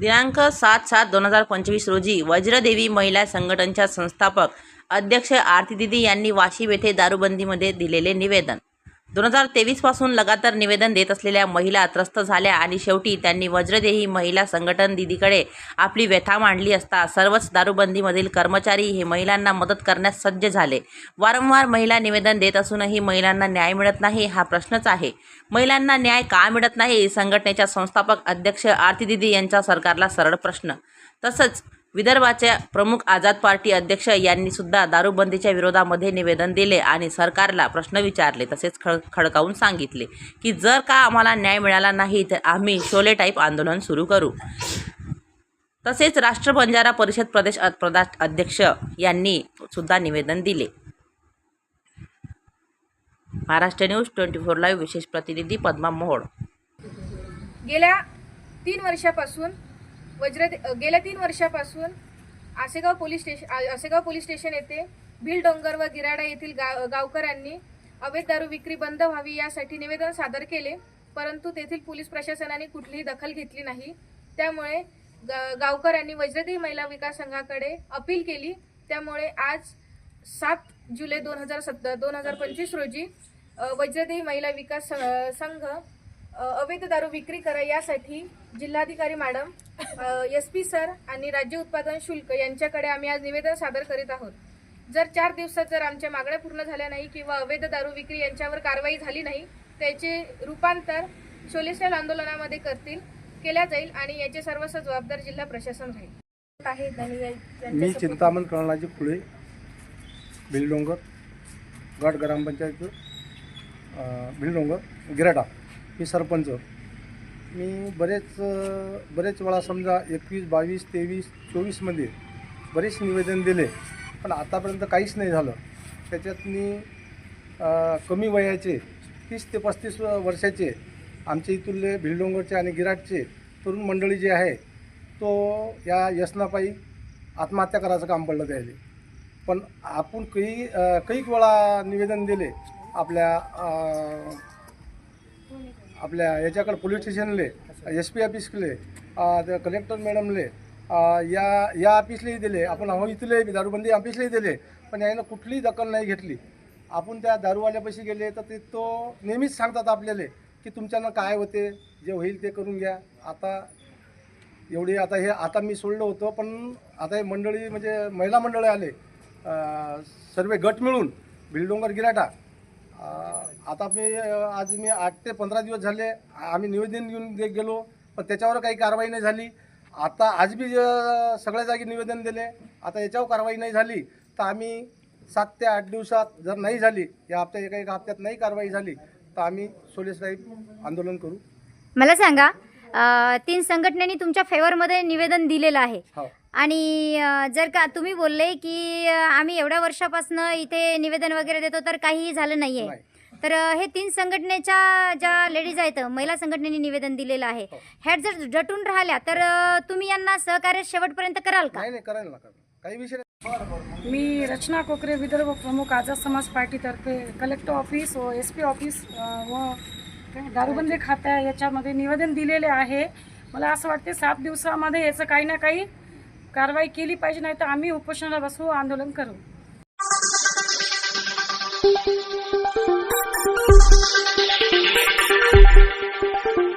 दिनांक सात सात दोन हजार पंचवीस रोजी वज्रदेवी महिला संघटनच्या संस्थापक अध्यक्ष आरती दिदी यांनी वाशिम येथे दारूबंदीमध्ये दिलेले निवेदन. दोन हजार तेवीसपासून लगातार निवेदन देत असलेल्या महिला त्रस्त झाल्या आणि शेवटी त्यांनी वज्रदेही महिला संघटन दिदीकडे आपली व्यथा मांडली असता सर्वच दारूबंदीमधील कर्मचारी हे महिलांना मदत करण्यास सज्ज झाले. वारंवार महिला निवेदन देत असूनही महिलांना न्याय मिळत नाही हा प्रश्नच आहे. महिलांना न्याय का मिळत नाही? संघटनेच्या संस्थापक अध्यक्ष आरती दिदी यांचा सरकारला सरळ प्रश्न. तसंच विदर्भाच्या प्रमुख आझाद पार्टी अध्यक्ष यांनी सुद्धा दारूबंदीच्या विरोधामध्ये निवेदन दिले आणि सरकारला प्रश्न विचारले तसेच खड खडकावून सांगितले की जर का आम्हाला न्याय मिळाला नाही तर आम्ही शोले टाईप आंदोलन सुरू करू. तसेच राष्ट्र बंजारा परिषद प्रदेश प्रदेश अध्यक्ष यांनी सुद्धा निवेदन दिले. Maharashtra news twenty four live विशेष प्रतिनिधी पद्मा मोहोळ. गेल्या तीन वर्षापासून वज्र गेल्या तीन वर्षापासून आसेगाव पोलीस स्टेशन आ- आसेगाव पोलीस स्टेशन येथे भिल डोंगर व गिराडा येथील गाव गावकऱ्यांनी अवैध दारू विक्री बंद व्हावी यासाठी निवेदन सादर केले परंतु तेथील पोलीस प्रशासनाने कुठलीही दखल घेतली नाही. त्यामुळे ग- गावकऱ्यांनी वज्रदेवी महिला विकास संघाकडे अपील केली. त्यामुळे आज सात जुलै दोन हजार सत्तर दोन हजार पंचवीस रोजी वज्रदेवी महिला विकास संघ अवैध दारू विक्री करा यासाठी जिल्हाधिकारी मॅडम एस पी सर आणि राज्य उत्पादन शुल्क यांच्याकडे आम्ही आज निवेदन सादर करीत आहोत. जर चार दिवसात जर आमच्या मागण्या पूर्ण झाल्या नाही किंवा अवैध दारू विक्री यांच्यावर कारवाई झाली नाही त्याचे रूपांतर शोलेस्टाईल आंदोलनामध्ये करतील केल्या जाईल आणि याचे सर्वस्व जबाबदार जिल्हा प्रशासन राहील. मी चिंतामण कर्णाजी फुले भिलडोंगर गट ग्रामपंचायत अं, भिलडोंगर गिराटा. मी सरपंच. मी बरेच बरेच वेळा समजा एकवीस बावीस तेवीस चोवीसमध्ये बरेच निवेदन दिले पण आतापर्यंत काहीच नाही झालं. त्याच्यात मी कमी वयाचे तीस ते पस्तीस वर्षाचे आमच्या इथले भिलडोंगरचे आणि गिराटचे तरुण मंडळी जे आहे तो या व्यसनापायी आत्महत्या करायचं काम पडलं त्याले. पण आपण काही कैक वेळा निवेदन दिले आपल्या आपल्या याच्याकडे पोलीस स्टेशनले एस पी ऑफिसले कलेक्टर मॅडमले या या ऑफिसलाही दिले. आपण अहो इथले दारूबंदी ऑफिसलाही दिले. पण यानं कुठलीही दखल नाही घेतली. आपण त्या दारूवाल्यापाशी गेले तर ते तो नेहमीच सांगतात आपल्याला की तुमच्यानं काय होते जे होईल ते करून घ्या. आता एवढी आता हे आता मी सोडलं होतं पण आता हे मंडळी म्हणजे महिला मंडळी आले. सर्व गट मिळून बिलडोंगर गिराटा आता मी आज मी आठ ते पंधरा दिवस झाले आम्ही निवेदन घेऊन गेलो पण त्याच्यावर काही कारवाई नाही झाली. आता आज बी सगळ्या जागी निवेदन दिले. आता याच्यावर कारवाई नाही झाली तर आम्ही सात ते आठ दिवसात जर नाही झाली या हप्त्यात एका एका हप्त्यात नाही कारवाई झाली तर आम्ही सोलेसाहेब आंदोलन करू. मला सांगा अ, तीन संघटनेनी तुमच्या फेवरमध्ये निवेदन दिलेलं आहे. हो. आणि अ, जर का तुम्ही बोलले की अ, आम्ही एवढ्या वर्षापासून इथे निवेदन वगैरे देतो तर काहीही झालं नाहीये. नाही. तर हे तीन संघटनेच्या ज्या लेडीज आहेत महिला संघटनेने निवेदन दिलेलं आहे हो. ह्या जर डटून राहिल्या तर तुम्ही यांना सहकार्य शेवटपर्यंत कराल का नाही नाही करायला नका काही विषय नाही. मी रचना कोकरे विदर्भ प्रमुख आझाद समाज पार्टीतर्फे कलेक्टर ऑफिस व एस पी ऑफिस अ, व दारूबंदी खात्या याच्यामध्ये निवेदन दिलेले आहे मला असं वाटते सात दिवसामध्ये याचं काही ना काही कारवाई केली पाहिजे नाही तर आम्ही उपोषणाला बसू आंदोलन करू フフフフ。